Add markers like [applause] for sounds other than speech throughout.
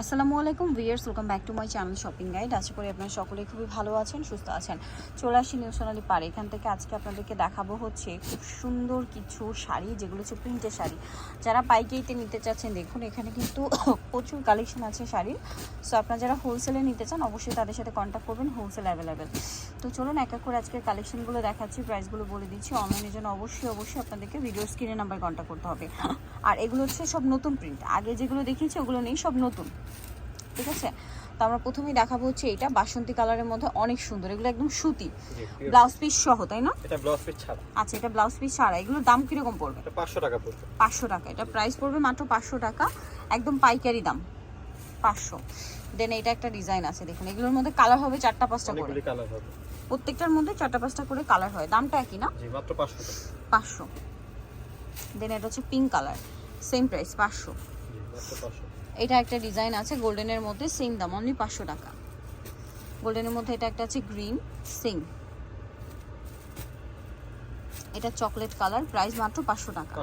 আসসালামু আলাইকুম viewers welcome back to my channel shopping guide. আশা করি আপনারা সকলে খুবই ভালো আছেন, সুস্থ আছেন। চলে আসি নিউ সোনালি পাড়ে। এখান থেকে আজকে আপনাদেরকে দেখাবো হচ্ছে খুব সুন্দর কিছু শাড়ি, যেগুলো হচ্ছে প্রিন্টের শাড়ি। যারা পাইকারিতে নিতে চাচ্ছেন, দেখুন এখানে কিন্তু [coughs] প্রচুর কালেকশন আছে শাড়ির। সো আপনারা যারা হোলসেলে নিতে চান, অবশ্যই তাদের সাথে কন্ট্যাক্ট করবেন হোলসেল অ্যাভেলেবেল তো চলুন এক এক করে আজকের কালেকশনগুলো দেখাচ্ছি প্রাইসগুলো বলে দিচ্ছি। অনলাইনের জন্য অবশ্যই অবশ্যই আপনাদেরকে ভিডিও স্ক্রিনে নাম্বার কন্ট্যাক্ট করতে হবে। আর এগুলো হচ্ছে সব নতুন প্রিন্ট আগে যেগুলো দেখিয়েছি, ওগুলো নেই, সব নতুন। ঠিক আছে? তো আমরা প্রথমেই দেখাবো হচ্ছে এটা। বাসন্তী কালারের মধ্যে অনেক সুন্দর। এগুলো একদম সুতি। ব্লাউজ পিস সহ তাই না? এটা ব্লাউজ পিস ছাড়া। আচ্ছা এটা ব্লাউজ পিস ছাড়া। এগুলোর দাম কীরকম পড়বে? এটা পাঁচশো টাকা পড়বে। পাঁচশো টাকা। এটা প্রাইস পড়বে মাত্র পাঁচশো টাকা। একদম পাইকারি দাম। পাঁচশো। দেন এটা একটা ডিজাইন আছে দেখুন। এগুলোর মধ্যে কালার হবে চারটা পাঁচটা করে। কালার হবে। প্রত্যেকটার মধ্যে চারটা পাঁচটা করে কালার হয়। দামটা একই না? জি মাত্র পাঁচশো টাকা। পাঁচশো। দেন এটা হচ্ছে পিঙ্ক কালার সেম প্রাইস পাঁচশো। এটা একটা ডিজাইন আছে গোল্ডেনের মধ্যে সেম দাম অনলি পাঁচশো টাকা। গোল্ডেনের মধ্যে এটা একটা আছে গ্রিন সেম এটা চকলেট কালার প্রাইস মাত্র পাঁচশো টাকা।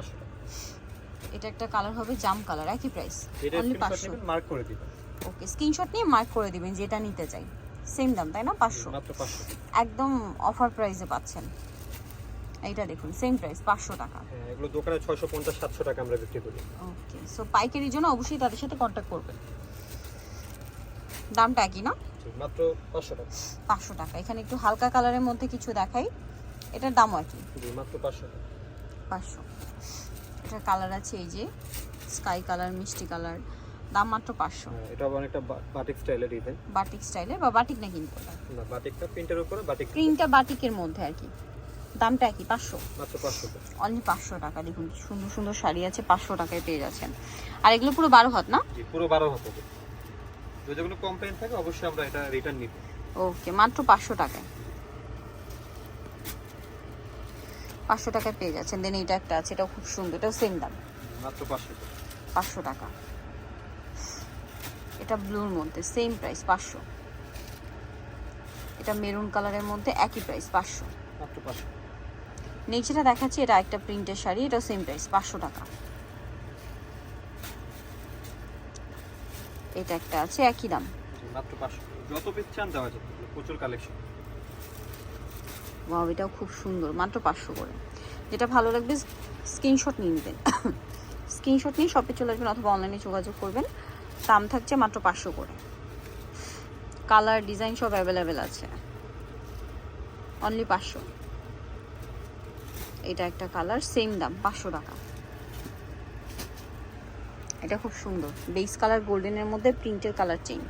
এটা একটা কালার হবে জাম কালার একই প্রাইস অনলি পাঁচশো। মার্ক করে দিবেন। ওকে স্ক্রিনশট নিয়ে মার্ক করে দিবেন যেটা নিতে চাই। সেম দাম তাই না? পাঁচশো। একদম অফার প্রাইসে পাচ্ছেন। এইটা দেখুন সেম প্রাইস পাঁচশো টাকা। হ্যাঁ এগুলো দোকানে ছয়শো পঞ্চাশ সাতশো টাকা আমরা বিক্রি করি। ওকে সো পাইকারির জন্য অবশ্যই তাদের সাথে কন্ট্যাক্ট করবেন। দামটা একই না? মাত্র পাঁচশো টাকা। পাঁচশো টাকা। এখানে একটু হালকা কালারের মধ্যে কিছু দেখাই। এটার দামও একই। মাত্র পাঁচশো টাকা। পাঁচশো। এটার কালার আছে এই যে স্কাই কালার মিষ্টি কালার দাম মাত্র পাঁচশো। হ্যাঁ এটা অনেকটা বাটিক স্টাইলের ডিজাইন বাটিক স্টাইলে বা বাটিক না কিন্তু। না বাটিকটা প্রিন্টের উপরে বাটিক প্রিন্টটা বাটিকের মধ্যে আর কি। দামটা একই পাঁচশো। অনলি পাঁচশো টাকা। দেখুন সুন্দর সুন্দর শাড়ি আছে পাঁচশো টাকায় পেয়ে যাচ্ছেন। আর এগুলো পুরো বারো হাত না? জি পুরো বারো হতে যদি যেগুলো কমপ্লেন থাকে অবশ্যই আমরা এটা রিটার্ন নিব। ওকে মাত্র পাঁচশো টাকায়। পাঁচশো টাকায় পেয়ে যাচ্ছেন। দেন এইটা একটা আছে এটাও খুব সুন্দর এটাও সেম দাম। মাত্র পাঁচশো টাকা। পাঁচশো টাকা। এটা ব্লুর মধ্যে সেম প্রাইস পাঁচশো। এটা মেরুন কালারের মধ্যে একই প্রাইস পাঁচশো। মাত্র পাঁচশো। নেক্সটটা দেখাচ্ছি এটা একটা প্রিন্টের শাড়ি এটা সেম প্রাইস পাঁচশো টাকা। এটা একটা আছে একই দাম। মাত্র পাঁচশো যত পিস চান দেওয়া যাবে প্রচুর কালেকশন ওয়াও এটাও খুব সুন্দর মাত্র পাঁচশো করে। যেটা ভালো লাগবে স্ক্রিনশট নিয়ে নেবেন। [coughs] স্ক্রিনশট নিয়ে শপে চলে আসবেন অথবা অনলাইনে যোগাযোগ করবেন। দাম থাকছে মাত্র পাঁচশো করে। কালার ডিজাইন সব অ্যাভেলেবেল আছে। অনলি পাঁচশো। এটা একটা কালার সেম দাম, পাঁচশো টাকা। এটা খুব সুন্দর। বেস কালার গোল্ডেনের মধ্যে প্রিন্টের কালার চেঞ্জ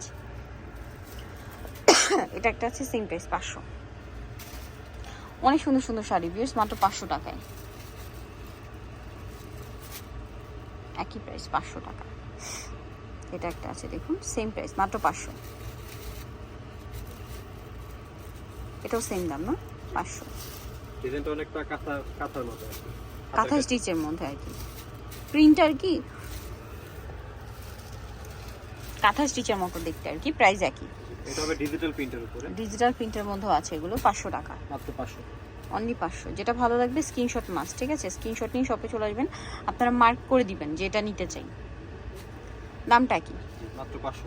এটা একটা আছে সেম প্রাইস পাঁচশো। অনেক সুন্দর সুন্দর শাড়ি বিয়ার্স মাত্র পাঁচশো টাকায়। একই প্রাইস পাঁচশো টাকা। এটা একটা আছে, দেখুন সেম প্রাইস মাত্র পাঁচশো। এটাও সেম দাম, না? পাঁচশো। ডিজাইনটা অনেকটা কাঁথা কাঁথার মতো কাঁথা স্টিচের মধ্যে আর কি। প্রিন্ট আর কি? কাঁথা স্টিচের মতো দেখতে আর কি প্রাইস একই। এটা হবে ডিজিটাল প্রিন্টের উপরে। ডিজিটাল প্রিন্টের মধ্যেও আছে এগুলো পাঁচশো টাকা। মাত্র পাঁচশো। অনলি পাঁচশো। যেটা ভালো লাগবে স্ক্রিনশট মাস ঠিক আছে? স্ক্রিনশট নিয়ে শপে চলে আসবেন। আপনারা মার্ক করে দিবেন যে এটা নিতে চাই। দামটা কি? মাত্র পাঁচশো।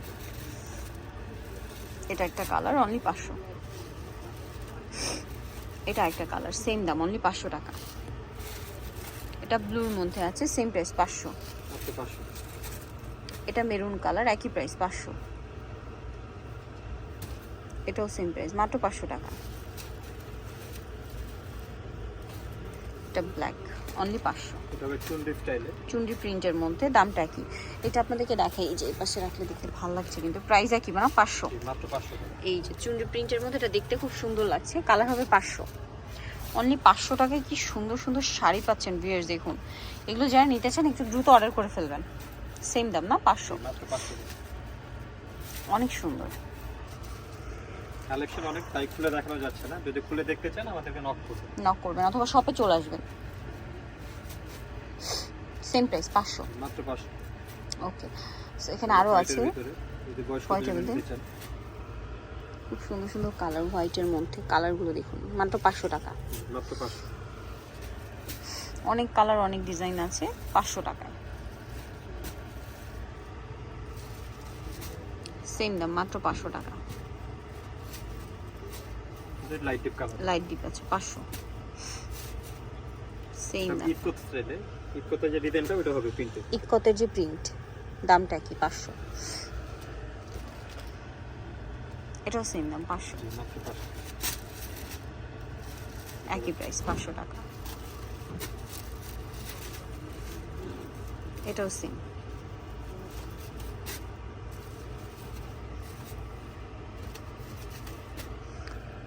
এটা একটা কালার অনলি পাঁচশো। এটা একটা কালার সেম দাম অনলি পাঁচশো টাকা। এটা ব্লুর মধ্যে আছে সেম প্রাইস পাঁচশো। পাঁচশো। এটা মেরুন কালার একই প্রাইস পাঁচশো। এটাও সেম প্রাইস মাত্র পাঁচশো টাকা। এটা ব্ল্যাক অনলি পাঁচশো। চুন্ডি প্রিন্টের মধ্যে দামটা কি এটা আপনাদেরকে দেখাই এই যে এই পাশে রাখলে দেখতে ভালো লাগছে কিন্তু প্রাইস একই মানে পাঁচশো। এই যে চুন্ডি প্রিন্টের মধ্যে এটা দেখতে খুব সুন্দর লাগছে কালার হবে পাঁচশো। অনলি পাঁচশো টাকায় কি সুন্দর সুন্দর শাড়ি পাচ্ছেন ভিউয়ার্স দেখুন। এগুলো যারা নিতে চান একটু দ্রুত অর্ডার করে ফেলবেন। সেম দাম না? পাঁচশো। অনেক সুন্দর। কালেকশন অনেক তাই খুলে দেখানো যাচ্ছে না। যদি খুলে দেখতে চান আমাদেরকে নক করবেন নক করবেন অথবা শপে চলে আসবেন। সেম প্রাইস পাঁচশো। মাত্র পাঁচশো। ওকে এখানে আরও আছে। হোয়াইটের মধ্যে? খুব সুন্দর সুন্দর কালার হোয়াইটের মধ্যে কালারগুলো দেখুন। মাত্র পাঁচশো টাকা। মাত্র পাঁচশো। অনেক কালার অনেক ডিজাইন আছে। পাঁচশো টাকায়। সেম দাম মাত্র পাঁচশো টাকা। লাইট ডিপ আছে পাঁচশো। সেম দাম চাইলে যে ডিজাইনটা ওটা হবে প্রিন্টেড ইকতের যে প্রিন্ট দামটা কি? পাঁচশো। এটাও সেম দাম পাঁচশো। মাত্র পাঁচশো। একই প্রাইস পাঁচশো টাকা। এটাও সেম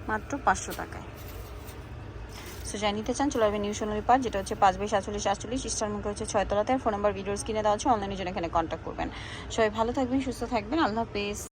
মাত্র পাঁচশো টাকায়। সো যাই নিতে চান, চলে আসবেন নিউ সোনালি পার্ক যেটা হচ্ছে পাঁচ বাই সাতচল্লিশ স্টার মুখে হচ্ছে ছয়তলাতে ফোন নাম্বার ভিডিওস কিনে দেওয়া আছে অনলাইনে জন্য এখানে কন্ট্যাক্ট করবেন। সবাই ভালো থাকবেন, সুস্থ থাকবেন। আল্লাহ হাফেজ।